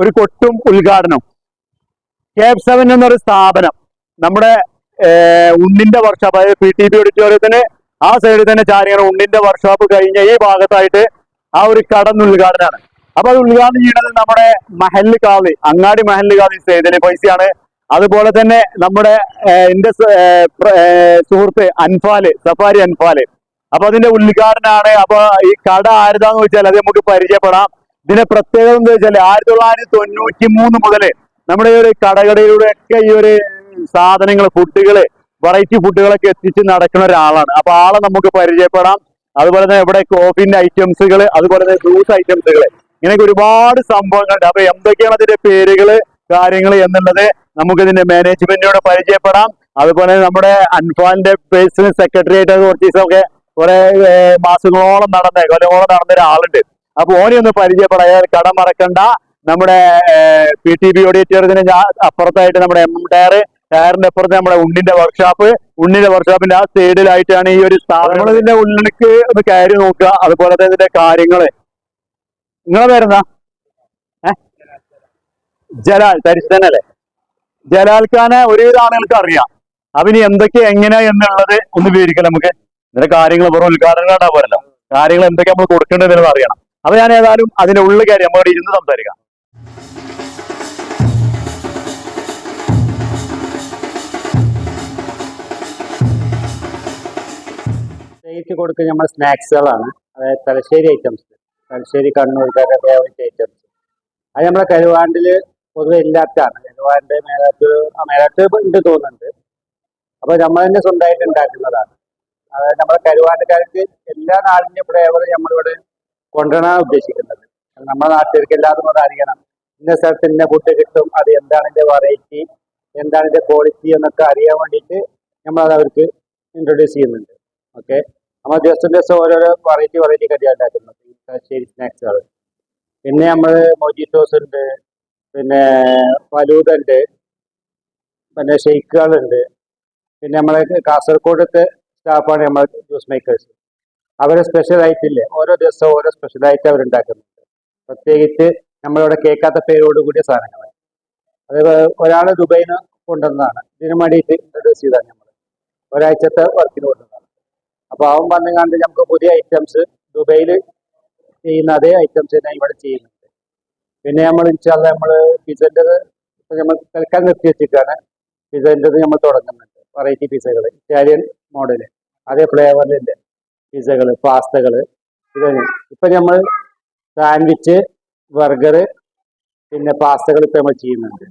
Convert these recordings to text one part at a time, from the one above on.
ഒരു കൊട്ടും ഉദ്ഘാടനം. കേപ് സെവൻ എന്നൊരു സ്ഥാപനം. നമ്മുടെ ഉണ്ണിന്റെ വർക്ക്ഷോപ്പ് അതായത് പി ടി പി ഓഡിറ്റോറിയത്തിന് ആ സൈഡിൽ തന്നെ ചാരിയാണ് ഉണ്ണിന്റെ വർക്ക്ഷോപ്പ് കഴിഞ്ഞ ഈ ഭാഗത്തായിട്ട് ആ ഒരു കടന്ന് ഉദ്ഘാടനമാണ്. അപ്പൊ അത് ഉദ്ഘാടനം ചെയ്യുന്നത് നമ്മുടെ മഹല്ല് കാളി അങ്ങാടി മഹല്ല് കാളി സൈദിലെ പൈസയാണ്. അതുപോലെ തന്നെ നമ്മുടെ എന്റെ സുഹൃത്ത് അൻഫാൽ സഫാരി അൻഫാൽ അപ്പൊ അതിന്റെ ഉദ്ഘാടനമാണ് അപ്പൊ ഈ കട ആരുതാന്ന് വെച്ചാൽ അത് നമുക്ക് പരിചയപ്പെടാം. ഇതിന്റെ പ്രത്യേകത എന്താ വെച്ചാൽ ആയിരത്തി തൊള്ളായിരത്തി തൊണ്ണൂറ്റി മൂന്ന് മുതൽ നമ്മുടെ ഈ ഒരു കടകടയിലൂടെ ഒക്കെ ഈ ഒരു സാധനങ്ങൾ ഫുഡുകൾ വെറൈറ്റി ഫുഡുകളൊക്കെ എത്തിച്ച് നടക്കുന്ന ഒരാളാണ്. അപ്പൊ ആളെ നമുക്ക് പരിചയപ്പെടാം. അതുപോലെ തന്നെ ഇവിടെ കോഫിന്റെ ഐറ്റംസുകൾ അതുപോലെ തന്നെ ജ്യൂസ് ഐറ്റംസുകൾ ഇങ്ങനെയൊക്കെ ഒരുപാട് സംഭവങ്ങളുണ്ട്. അപ്പൊ എന്തൊക്കെയാണ് അതിന്റെ പേരുകൾ കാര്യങ്ങൾ എന്നുള്ളത് നമുക്ക് ഇതിന്റെ മാനേജ്മെന്റിനോട് പരിചയപ്പെടാം. അതുപോലെ നമ്മുടെ അൻഫാലിന്റെ പേഴ്സണൽ സെക്രട്ടറി ആയിട്ട് കുറച്ച് ദിവസമൊക്കെ കുറെ മാസങ്ങളോളം നടന്ന കൊല്ലങ്ങളോളം നടന്ന ഒരാളുണ്ട് അപ്പൊ ഓനെ ഒന്ന് പരിചയപ്പെടാൻ കടം മറക്കണ്ട. നമ്മുടെ പി ടി ബി ഞാൻ അപ്പുറത്തായിട്ട് നമ്മുടെ എം ടയർ ടയറിന്റെ അപ്പുറത്ത് നമ്മുടെ ഉണ്ണിന്റെ വർക്ക്ഷോപ്പ് ഉണ്ണിന്റെ വർക്ക്ഷോപ്പിന്റെ ആ സൈഡിലായിട്ടാണ് ഈ ഒരു സ്ഥാപനം. ഇതിന്റെ ഉള്ളിലേക്ക് ഒന്ന് കയറി നോക്കുക. അതുപോലെ തന്നെ ഇതിന്റെ കാര്യങ്ങൾ. നിങ്ങളെ പേരെന്താ? ജലാൽ തരിശനല്ലേ? ജലാൽ ഖാനെ ഒരുവിധ ആളുകൾക്ക് അറിയാം. അവന് എന്തൊക്കെ എങ്ങനെ എന്നുള്ളത് ഒന്ന് വിവരിക്കാം നമുക്ക്. ഇതിന്റെ കാര്യങ്ങൾ വെറും ഉദ്ഘാടനം പോരല്ലോ. കാര്യങ്ങൾ എന്തൊക്കെ നമ്മൾ കൊടുക്കേണ്ടത് അറിയണം. അപ്പൊ ഞാൻ ഏതായാലും അതിന്റെ ഉള്ളിൽ കയറി നമ്മളോട് ഇരുന്ന് സംസാരിക്കാം. കൊടുക്കുന്ന നമ്മൾ സ്നാക്സുകളാണ് അതായത് തലശ്ശേരി ഐറ്റംസ് തലശ്ശേരി കണ്ണൂർക്കാരുടെ ഫേവറേറ്റ് ഐറ്റംസ് അത് നമ്മുടെ കരുവാണ്ടിൽ പൊതുവെ ഇല്ലാത്തതാണ്. കരുവാണ്ട് മേലാറ്റൂർ ആ മേലാറ്റൂർ ഉണ്ട് തോന്നുന്നുണ്ട്. അപ്പൊ നമ്മൾ തന്നെ സ്വന്തമായിട്ട് ഉണ്ടാക്കുന്നതാണ്. അതായത് നമ്മുടെ കരുവാണ്ടുകാർക്ക് എല്ലാ നാടിന്റെ ഫ്ലേവർ നമ്മളിവിടെ കൊണ്ടുവരാൻ ഉദ്ദേശിക്കുന്നത്. നമ്മുടെ നാട്ടുകാർക്ക് എല്ലാതും അത് അറിയണം. ഇന്ന സ്ഥലത്ത് ഇന്ന ഫുഡ് കിട്ടും അത് എന്താണ് ഇതിന്റെ വെറൈറ്റി എന്താണ് ഇതിന്റെ ക്വാളിറ്റി എന്നൊക്കെ അറിയാൻ വേണ്ടിയിട്ട് നമ്മളത് അവർക്ക് ഇൻട്രൊഡ്യൂസ് ചെയ്യുന്നുണ്ട്. ഓക്കെ നമ്മൾ ദിവസം ദിവസം ഓരോരോ വെറൈറ്റി വെറൈറ്റി കടിയാണ് ഉണ്ടാക്കുന്നത്. തലശ്ശേരി സ്നാക്സുകൾ പിന്നെ നമ്മൾ മൊജിറ്റോസ് ഉണ്ട്. പിന്നെ ഫലൂദ ഉണ്ട്. പിന്നെ ഷെയ്ക്കുകളുണ്ട് പിന്നെ നമ്മളെ കാസർഗോഡത്തെ സ്റ്റാഫാണ് നമ്മൾ ജ്യൂസ് മേക്കേഴ്സ് അവരെ സ്പെഷ്യൽ ആയിട്ടില്ലേ? ഓരോ ദിവസവും ഓരോ സ്പെഷ്യൽ ആയിട്ട് അവർ പ്രത്യേകിച്ച് നമ്മളിവിടെ കേൾക്കാത്ത പേരോട് കൂടിയ സാധനങ്ങൾ. അത് ഒരാൾ ദുബൈയിൽ നിന്ന് കൊണ്ടുവന്നതാണ്. ഇതിനു വേണ്ടിയിട്ട് ഇൻട്രൊഡ്യൂസ് ചെയ്താണ് നമ്മൾ ഒരാഴ്ചത്തെ വർക്കിന് കൊണ്ടുവന്നതാണ്. അപ്പോൾ അവൻ പറഞ്ഞു കണ്ട് നമുക്ക് പുതിയ ഐറ്റംസ് ദുബൈയിൽ ചെയ്യുന്ന അതേ ഐറ്റംസ് തന്നെ ഇവിടെ ചെയ്യുന്നുണ്ട്. പിന്നെ നമ്മൾ ഇൻഷാല്ല നമ്മൾ പിസന്റെത് നമ്മൾ തൽക്കാൻ നിർത്തി വെച്ചിട്ടാണ് പിസന്റെത് നമ്മൾ തുടങ്ങുന്നുണ്ട് വെറൈറ്റി പിസകൾ ഇറ്റാലിയൻ മോഡൽ അതേ ഫ്ലേവറിലുണ്ട് പിസകൾ പാസ്തകൾ ഇതൊന്നും. ഇപ്പം നമ്മൾ സാൻഡ്വിച്ച് ബർഗർ പിന്നെ പാസ്തകൾ ഇപ്പം നമ്മൾ ചെയ്യുന്നുണ്ട്.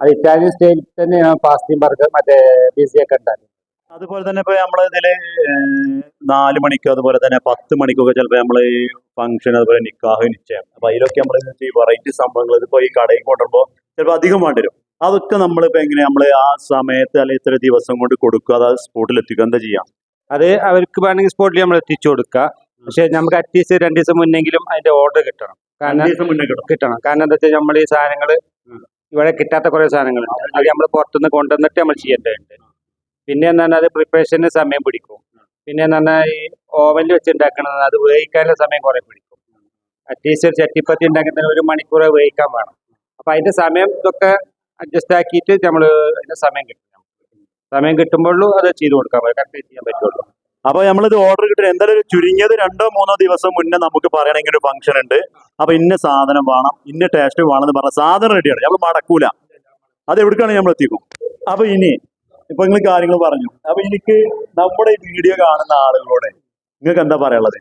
അത് ഇറ്റാലിയൻ സ്റ്റൈലിൽ തന്നെയാണ് പാസ്തയും ബർഗർ മറ്റേ പിസയൊക്കെ ഉണ്ടാക്കുന്നത്. അതുപോലെ തന്നെ ഇപ്പൊ നമ്മൾ ഇതിൽ നാല് മണിക്കോ അതുപോലെ തന്നെ പത്ത് മണിക്കൊക്കെ നമ്മൾ ഈ ഫംഗ്ഷൻ അതുപോലെ നിക്കാഹ് നിശ്ചയം. അപ്പൊ അതിലൊക്കെ നമ്മൾ ഈ വെറൈറ്റി സംഭവങ്ങൾ ഇതിപ്പോ ഈ കടയിൽ കൊണ്ടുവരുമ്പോ ചിലപ്പോ അധികം വേണ്ടി വരും. അതൊക്കെ നമ്മളിപ്പോ എങ്ങനെ നമ്മൾ ആ സമയത്ത് അല്ലെങ്കിൽ ഇത്ര ദിവസം കൊണ്ട് കൊടുക്കുക അത് സ്പോട്ടിൽ എത്തിക്കുക എന്താ ചെയ്യാം? അത് അവർക്ക് വേണമെങ്കിൽ സ്പോട്ടിൽ നമ്മൾ എത്തിച്ചു കൊടുക്കുക പക്ഷെ നമുക്ക് അറ്റ്ലീസ്റ്റ് രണ്ട് ദിവസം മുന്നെങ്കിലും അതിന്റെ ഓർഡർ കിട്ടണം. കാരണം കിട്ടണം. കാരണം എന്താ വെച്ചാൽ നമ്മൾ ഈ സാധനങ്ങൾ ഇവിടെ കിട്ടാത്ത കുറെ സാധനങ്ങളുണ്ട്. അത് നമ്മൾ പുറത്തുനിന്ന് കൊണ്ടുവന്നിട്ട് നമ്മൾ ചെയ്യേണ്ടതുണ്ട്. പിന്നെ എന്ന് പറഞ്ഞാൽ അത് പ്രിപ്പറേഷന് സമയം പിടിക്കും. പിന്നെ എന്ന് പറഞ്ഞാൽ ഈ ഓവനിൽ വെച്ച് ഉണ്ടാക്കണത് അത് വേവിക്കാനുള്ള സമയം കുറെ പിടിക്കും. അറ്റ്ലീസ്റ്റ് ഒരു ചട്ടിപ്പത്തി ഉണ്ടാക്കുന്നതിന് ഒരു മണിക്കൂർ വേവിക്കാൻ വേണം അപ്പൊ അതിന്റെ സമയം ഇതൊക്കെ അഡ്ജസ്റ്റ് ആക്കിയിട്ട് നമ്മൾ അതിന്റെ സമയം കിട്ടും. സമയം കിട്ടുമ്പോഴുള്ളൂ അത് ചെയ്തു കൊടുക്കാൻ കറക്റ്റ് ചെയ്യാൻ പറ്റുള്ളൂ. അപ്പൊ നമ്മളിത് ഓർഡർ കിട്ടും എന്തായാലും ചുരുങ്ങിയത് രണ്ടോ മൂന്നോ ദിവസം മുന്നേ നമുക്ക് പറയണമെങ്കിൽ ഒരു ഫംഗ്ഷൻ ഉണ്ട്. അപ്പൊ ഇന്ന സാധനം വേണം ഇന്ന ടേസ്റ്റ് വേണമെന്ന് പറഞ്ഞ സാധനം റെഡിയാണ് നമ്മൾ മടക്കൂല. അത് എവിടേക്കാണ് നമ്മൾ എത്തിക്കും അപ്പൊ ഇനി ഇപ്പൊ നിങ്ങൾ കാര്യങ്ങൾ പറഞ്ഞു. അപ്പൊ എനിക്ക് നമ്മുടെ ഈ വീഡിയോ കാണുന്ന ആളുകളോട് നിങ്ങൾക്ക് എന്താ പറയാനുള്ളത്?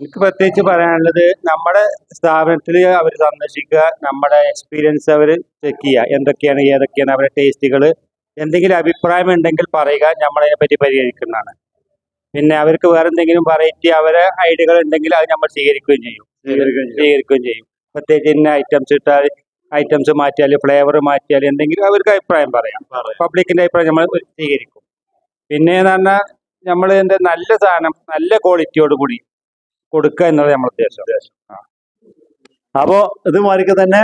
എനിക്ക് പ്രത്യേകിച്ച് പറയാനുള്ളത് നമ്മുടെ സ്ഥാപനത്തിൽ അവർ സന്ദർശിക്കുക നമ്മുടെ എക്സ്പീരിയൻസ് അവർ ചെക്ക് ചെയ്യുക. എന്തൊക്കെയാണ് ഏതൊക്കെയാണ് അവരുടെ ടേസ്റ്റുകൾ എന്തെങ്കിലും അഭിപ്രായം ഉണ്ടെങ്കിൽ പറയുക. നമ്മളതിനെ പറ്റി പരിഹരിക്കുന്നതാണ്. പിന്നെ അവർക്ക് വേറെ എന്തെങ്കിലും വെറൈറ്റി അവരെ ഐഡിയകൾ ഉണ്ടെങ്കിൽ അത് നമ്മൾ സ്വീകരിക്കുകയും ചെയ്യും. സ്വീകരിക്കുകയും ചെയ്യും. പ്രത്യേകിച്ച് ഇന്ന ഐറ്റംസ് ഇട്ടാൽ ഐറ്റംസ് മാറ്റിയാൽ ഫ്ലേവർ മാറ്റിയാൽ എന്തെങ്കിലും അവർക്ക് അഭിപ്രായം പറയാം. പബ്ലിക്കിന്റെ അഭിപ്രായം നമ്മൾ സ്വീകരിക്കും. പിന്നെ എന്ന് പറഞ്ഞാൽ നമ്മൾ എന്താ നല്ല സാധനം നല്ല ക്വാളിറ്റിയോട് കൂടി കൊടുക്കുക എന്നുള്ളത് നമ്മൾ ഉദ്ദേശം. അപ്പോ ഇതുമാതിരിക്ക് തന്നെ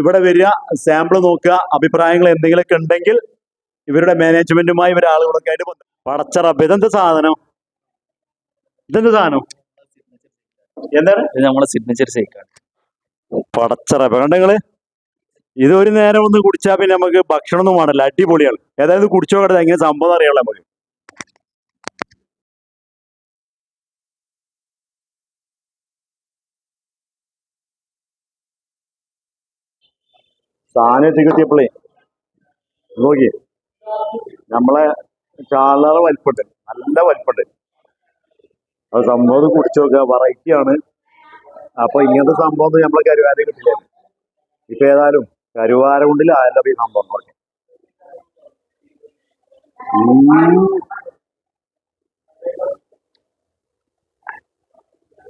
ഇവിടെ വരിക സാമ്പിൾ നോക്കുക അഭിപ്രായങ്ങൾ എന്തെങ്കിലുമൊക്കെ ഉണ്ടെങ്കിൽ ഇവരുടെ മാനേജ്മെന്റുമായി ഇവരെ ആളുകളൊക്കെ ആയിട്ട് ബന്ധം പടച്ച റബ്ബ് ഇതെന്ത് സാധനം? ഇതെന്ത് സാധനം? എന്താണ്? നമ്മളെ സിഗ്നേച്ചർ ഷേക്കാണ് പടച്ചറ കണ്ട നിങ്ങൾ? ഇത് ഒരു നേരം ഒന്ന് കുടിച്ചാൽ പിന്നെ നമുക്ക് ഭക്ഷണം ഒന്നും വേണല്ലോ അടിപൊളിയാണ്. ഏതായാലും കുടിച്ചോ കിടന്നത് എങ്ങനെ സംഭവം അറിയാലോ നമുക്ക്. സാധനം എത്തിക്കെത്തിയപ്പോഴേ നോക്കി. നമ്മളെ ചാളാറ് വലിപ്പുണ്ട് നല്ല വലിപ്പുണ്ട് അത് സംഭവം കുടിച്ചു നോക്കുക വെറൈറ്റി ആണ്. അപ്പൊ ഇങ്ങനത്തെ സംഭവം നമ്മളെ കരുവാര കിട്ടില്ല ഇപ്പൊ ഏതായാലും കരുവാര കൊണ്ടിൽ ആയല്ലോ ഈ സംഭവം നോക്കി.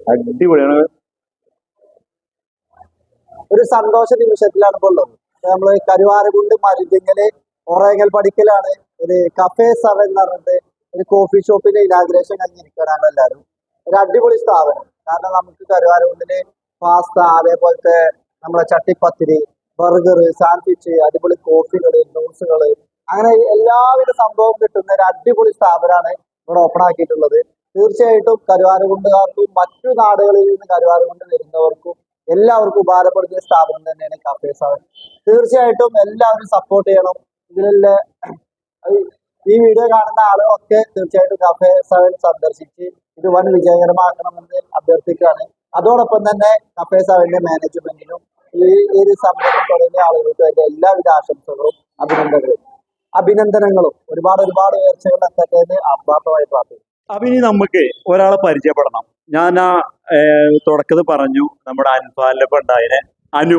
അടിപൊളിയാണ്. ഒരു സന്തോഷ നിമിഷത്തിലാണ് ഇപ്പോൾ നമ്മൾ കരുവാരകുണ്ട് മരുതിങ്ങൽ ഒറേങ്ങൽ പഠിക്കലാണ്. ഒരു കഫേ സർ എന്ന് പറഞ്ഞിട്ട് ഒരു കോഫി ഷോപ്പിന്റെ ഇനാഗ്രേഷൻ കഴിഞ്ഞിരിക്കുകയാണ് എല്ലാവരും. ഒരു അടിപൊളി സ്ഥാപനം. കാരണം നമുക്ക് കരുവാരകുണ്ടിൽ പാസ്ത അതേപോലത്തെ നമ്മളെ ചട്ടിപ്പത്തിരി ബർഗർ സാൻഡ്വിച്ച് അടിപൊളി കോഫികൾ ജ്യൂസുകൾ അങ്ങനെ എല്ലാവിധ സംഭവം കിട്ടുന്ന ഒരു അടിപൊളി സ്ഥാപനമാണ് ഇവിടെ ഓപ്പൺ ആക്കിയിട്ടുള്ളത്. തീർച്ചയായിട്ടും കരുവാരകുണ്ടുകാർക്കും മറ്റു നാടുകളിൽ നിന്ന് കരുവാരകുണ്ട് വരുന്നവർക്കും എല്ലാവർക്കും ഉപകാരപ്പെടുന്ന സ്ഥാപനം തന്നെയാണ് കഫേ സെവൻ തീർച്ചയായിട്ടും എല്ലാവരും സപ്പോർട്ട് ചെയ്യണം. ഇതിലുള്ള ഈ വീഡിയോ കാണുന്ന ആളുകളൊക്കെ തീർച്ചയായിട്ടും കഫേ സെവൻ സന്ദർശിച്ച് ഇത് വൻ വിജയകരമാക്കണമെന്ന് അഭ്യർത്ഥിക്കുകയാണ്. അതോടൊപ്പം തന്നെ കഫേ സെവന്റെ മാനേജ്മെന്റിനും ഈ ഒരു സംരംഭം തുടങ്ങിയ ആളുകൾക്ക് എന്റെ എല്ലാവിധ ആശംസകളും അഭിനന്ദനങ്ങളും. അഭിനന്ദനങ്ങളും. ഒരുപാട് ഒരുപാട് ഉയർച്ചകൾ എത്തട്ടെ എന്ന് ആത്മാർത്ഥമായി പ്രാർത്ഥിക്കുന്നു. അപ്പൊ ഇനി നമുക്ക് ഒരാളെ പരിചയപ്പെടണം. ഞാൻ ആ തുടക്കത്തിൽ പറഞ്ഞു നമ്മുടെ അൻഫാലിലൊക്കെ ഉണ്ടായതിനെ അനു.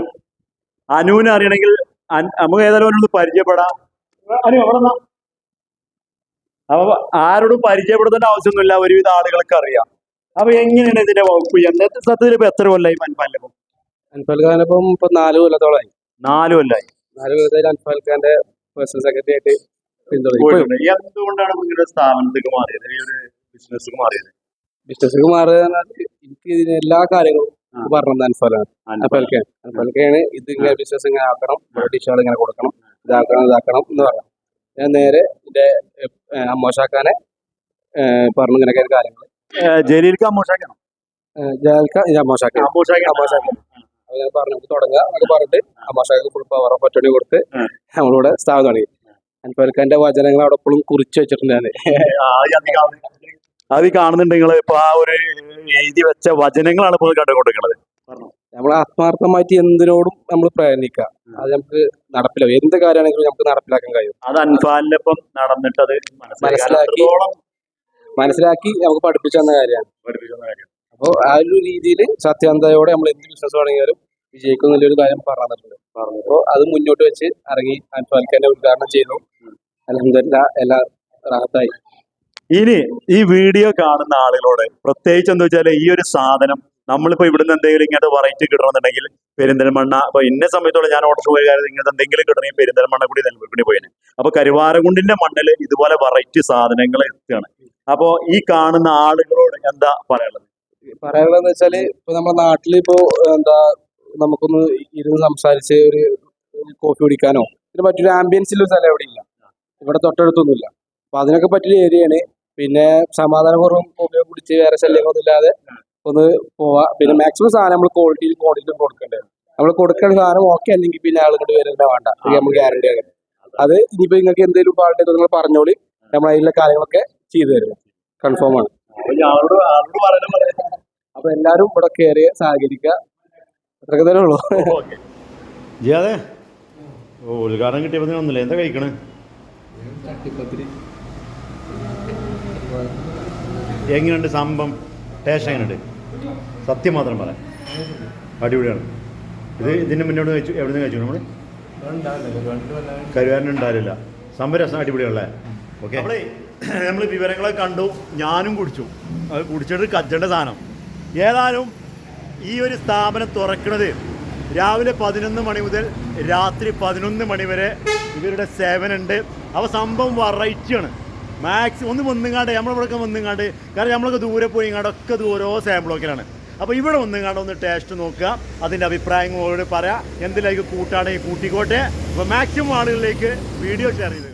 അനുവിനെ അറിയണമെങ്കിൽ നമുക്ക് ഏതായാലും അവനൊന്ന് പരിചയപ്പെടാം. അനു നിന്നാ. അപ്പൊ ആരോടും പരിചയപ്പെടുത്തേണ്ട ആവശ്യമൊന്നുമില്ല. ഒരുവിധ ആളുകൾക്ക് അറിയാം. അപ്പൊ എങ്ങനെയാണ് ഇതിന്റെ വകുപ്പ് എന്നത്തെ സത്യത്തിൽ ഇപ്പൊ എത്ര കൊല്ലായി അൻഫാലിപ്പം അൻഫാൽ ഖാൻ ഇപ്പം നാല് കൊല്ലത്തോളായി നാല് കൊല്ലായി. നാല് കൊല്ലത്തിൽ അൻഫാൽഖാന്റെ പേഴ്സണൽ സെക്രട്ടറി ആയിട്ട്. എന്തുകൊണ്ടാണ് നിങ്ങളുടെ സ്ഥാപനത്തേക്ക് മാറിയത് ഈ ഒരു ബിസിനസ്സിക്ക് മാറിയത്? ബിസിനസ് പറഞ്ഞാൽ എനിക്ക് ഇതിന് എല്ലാ കാര്യങ്ങളും. പറഞ്ഞത് അൻഫലാണ് അൻഫാൽ ഖാൻ അൻഫാൽ ഖാന് ഇത് ഇങ്ങനെ ബിസിനസ് ഇങ്ങനെ ആക്കണം ഡിഷുകൾ ഇങ്ങനെ കൊടുക്കണം ഇതാക്കണം ഇതാക്കണം എന്ന് പറഞ്ഞു ഞാൻ നേരെ എന്റെ അമ്മോഷാക്കാനെ പറഞ്ഞു ഇങ്ങനെ കാര്യങ്ങൾ ജലീൽക്ക് അമ്മോഷാക്കണം? അമ്മോഷാക്കാൻ അമ്മോഷാക്കാൻ അങ്ങനെ പറഞ്ഞു തുടങ്ങുക എന്നൊക്കെ പറഞ്ഞിട്ട് അമ്മോഷാക്ക് ഫുൾ പവർ ഓഫ് അറ്റോണി കൊടുത്ത്. നമ്മളിവിടെ സ്ഥാപനം തുടങ്ങി. അൻഫാൽ ഖാന്റെ വചനങ്ങൾ അവിടെ എപ്പോഴും കുറിച്ച് വെച്ചിട്ടുണ്ട് ഞാൻ അത് കാണുന്നുണ്ട് നിങ്ങൾ ഇപ്പൊ ആ ഒരു എഴുതി വെച്ച വചനങ്ങളാണ് ഇപ്പോൾ കണ്ടുകൊണ്ടിരിക്കുന്നത്. നമ്മൾ ആത്മാർത്ഥമായിട്ട് എന്തിനോടും നമ്മൾ പ്രയത്നിക്കുക അത് നമുക്ക് നടപ്പിലാവും എന്ത് കാര്യമാണെങ്കിലും നമുക്ക് നടപ്പിലാക്കാൻ കഴിയും. അത് അൻഫാലിനൊപ്പം അത് മനസ്സിലാക്കി. മനസ്സിലാക്കി നമുക്ക് പഠിപ്പിച്ചു തന്ന കാര്യമാണ്. അപ്പോൾ ആ ഒരു രീതിയിൽ സത്യാന്തയോടെ നമ്മൾ എന്ത് ബിസിനസ് തുടങ്ങിയാലും വിജയിക്കും എന്നുള്ളൊരു കാര്യം പറഞ്ഞിട്ടുണ്ട്. അപ്പോ അപ്പോൾ അത് മുന്നോട്ട് വെച്ച് ഇറങ്ങി അൻഫാൽക്കാന്റെ ഉദ്ഘാടനം ചെയ്തു. അലഹമില്ല എല്ലാം റാഹത്തായി. ഇനി ഈ വീഡിയോ കാണുന്ന ആളുകളോട് പ്രത്യേകിച്ച് എന്താ വെച്ചാൽ ഈ ഒരു സാധനം നമ്മളിപ്പോ ഇവിടുന്ന് എന്തെങ്കിലും ഇങ്ങോട്ട് വെറൈറ്റി കിട്ടണമെന്നുണ്ടെങ്കിൽ പെരിന്തൽമണ്ണ അപ്പൊ ഇന്ന സമയത്തോളം ഞാൻ ഓർഡർ പോയ കാര്യം ഇങ്ങനത്തെ എന്തെങ്കിലും കിട്ടണമെങ്കിൽ പെരിന്തൽമണ്ണ കൂടി നെൽവെപ്പിന് പോയിന്. അപ്പൊ കരുവാരകുണ്ടിന്റെ മണ്ണിൽ ഇതുപോലെ വെറൈറ്റി സാധനങ്ങൾ എത്തുകയാണ്. അപ്പോ ഈ കാണുന്ന ആളുകളോട് എന്താ പറയാനുള്ളത്? പറയാനുള്ളതെന്ന് വെച്ചാൽ ഇപ്പൊ നമ്മുടെ നാട്ടിൽ ഇപ്പോ എന്താ നമുക്കൊന്ന് ഇരുന്ന് സംസാരിച്ച് ഒരു കോഫി കുടിക്കാനോ. ഇതിന് പറ്റിയൊരു ആംബിയൻസിൽ ഒരു സ്ഥലം എവിടെ ഇല്ല ഇവിടെ തൊട്ടടുത്തൊന്നുമില്ല. അപ്പൊ അതിനൊക്കെ പറ്റിയ ഏരിയയാണ് പിന്നെ സമാധാനപൂർവം കോഫി കുടിച്ച് വേറെ ശല്യങ്ങളൊന്നും ഇല്ലാതെ ഒന്ന് പോവാ. പിന്നെ മാക്സിമം സാധനം നമ്മൾ ക്വാളിറ്റിയിലും ക്വാണ്ടിറ്റിയിലും കൊടുക്കേണ്ടത് നമ്മൾ കൊടുക്കേണ്ട. സാധനം ഓക്കെ അല്ലെങ്കിൽ പിന്നെ ആളുകൾ വരുന്ന വേണ്ട. നമ്മൾ ഗ്യാരണ്ടി ആണ് അത് ഇനിയിപ്പോ നിങ്ങൾക്ക് എന്തെങ്കിലും പാട്ട് നിങ്ങൾ പറഞ്ഞോളി. നമ്മൾ അതിലുള്ള കാര്യങ്ങളൊക്കെ ചെയ്തു തരും. കൺഫേം ആണ്. അപ്പൊ എല്ലാവരും ഇവിടെ കയറി സഹകരിക്കുക. അത്രയൊക്കെ തന്നെ ഉള്ളൂ. അതെ ഓ ഉദ്ഘാടനം കിട്ടിയപ്പോ ഒന്നുമില്ല? എന്താ കഴിക്കണേ? എങ്ങനെയുണ്ട് സംഭവം? ടേസ്റ്റ് എങ്ങനെയുണ്ട്? സത്യം മാത്രം പറയാം. അടിപൊളിയാണ്. ഇത് ഇതിന് മുന്നോട്ട് കഴിച്ചു? എവിടെ നിന്ന് കഴിച്ചു നമ്മൾ കരുവാനുണ്ടാവില്ല സംഭവം രസം അടിപൊളിയല്ലേ ഓക്കെ. നമ്മളെ നമ്മൾ വിവരങ്ങളെ കണ്ടു. ഞാനും കുടിച്ചു. അത് കുടിച്ചിട്ട് കച്ചേണ്ട സാധനം. ഏതായാലും ഈ ഒരു സ്ഥാപനം തുറക്കുന്നത് രാവിലെ പതിനൊന്ന് മണി മുതൽ രാത്രി പതിനൊന്ന് മണി വരെ ഇവരുടെ സേവനമുണ്ട്. അപ്പോൾ സംഭവം വെറൈറ്റിയാണ്. മാക്സിമം ഒന്ന് വന്നുങ്ങാണ്ട് നമ്മളിവിടെയൊക്കെ വന്നുങ്ങാണ്ട് കാരണം നമ്മളൊക്കെ ദൂരെ പോയി ഇങ്ങാണ്ടൊക്കെ ഇത് ഓരോ സാമ്പിളൊക്കെയാണ് അപ്പോൾ ഇവിടെ വന്നുങ്ങാണ്ട് ഒന്ന് ടേസ്റ്റ് നോക്കുക അതിന്റെ അഭിപ്രായങ്ങളോട് പറയാം എന്തിലേക്ക് കൂട്ടാണെങ്കിൽ കൂട്ടിക്കോട്ടെ. അപ്പോൾ മാക്സിമം ആളുകളിലേക്ക് വീഡിയോ ഷെയർ ചെയ്ത്